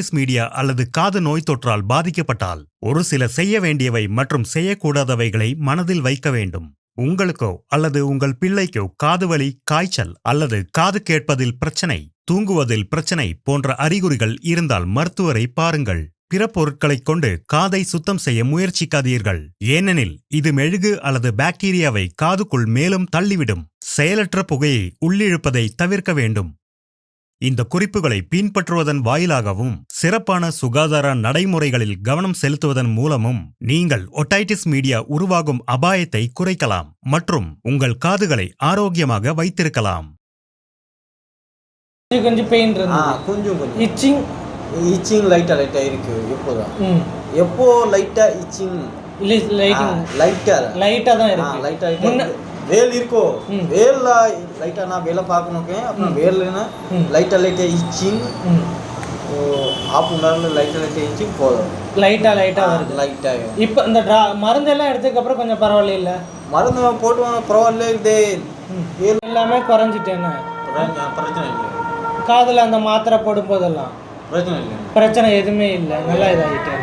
டிஸ் media அல்லது காது நோய் தொற்றால் பாதிக்கப்பட்டால் ஒரு சில செய்ய வேண்டியவை மற்றும் செய்யக்கூடாதவைகளை மனதில் வைக்க வேண்டும். உங்களுக்கோ அல்லது உங்கள் பிள்ளைக்கோ காதுவலி காய்ச்சல் அல்லது காது கேட்பதில் பிரச்சனை தூங்குவதில் பிரச்சனை போன்ற அறிகுறிகள் இருந்தால் மருத்துவரை பாருங்கள். பிற பொருட்களைக் கொண்டு காதை சுத்தம் செய்ய முயற்சிக்காதீர்கள். ஏனெனில் இது மெழுகு அல்லது பாக்டீரியாவை காதுக்குள் மேலும் தள்ளிவிடும். செயலற்ற புகையை உள்ளிழுப்பதை தவிர்க்க வேண்டும். இந்த குறிப்புகளை பின்பற்றுவதன் வாயிலாகவும் சிறப்பான சுகாதார நடைமுறைகளில் கவனம் செலுத்துவதன் மூலமும் நீங்கள் ஒட்டைட்டிஸ் மீடியா உருவாகும் அபாயத்தை குறைக்கலாம் மற்றும் உங்கள் காதுகளை ஆரோக்கியமாக வைத்திருக்கலாம். கொஞ்சம் கொஞ்சம் பெயின் கொஞ்சம் கொஞ்சம். இச்சிங் இச்சிங் லைட்டாக லைட்டாக இருக்கு எப்போதான் ம். எப்போ லைட்டாக இச்சிங் இல்லை லைட்டிங் லைட்டாக லைட்டாக தான் இருக்கு. லைட்டாக வேல் இருக்கோ. வேல்ல லைட்டாக நான் வேலை பார்க்கணும் அப்புறம் வேலுன்னா. லைட்டாக லைட்டாக இச்சிங் ஆஃப் அன் ஹவரில் லைட்டாக லைட்டாக போதும். லைட்டாக லைட்டாக வருது. லைட்டாக இப்போ இந்த ட்ரா மருந்தெல்லாம் எடுத்ததுக்கப்புறம் கொஞ்சம் பரவாயில்ல இல்லை மருந்து போட்டு பரவாயில்ல இதே எல்லாமே குறைஞ்சிட்டேன்னு பிரச்சனை இல்லை காதில் அந்த மாத்திரை போடும் போதெல்லாம் பிரச்சனை இல்லை பிரச்சனை எதுவுமே இல்லை. நல்லா இதாகிட்டேன்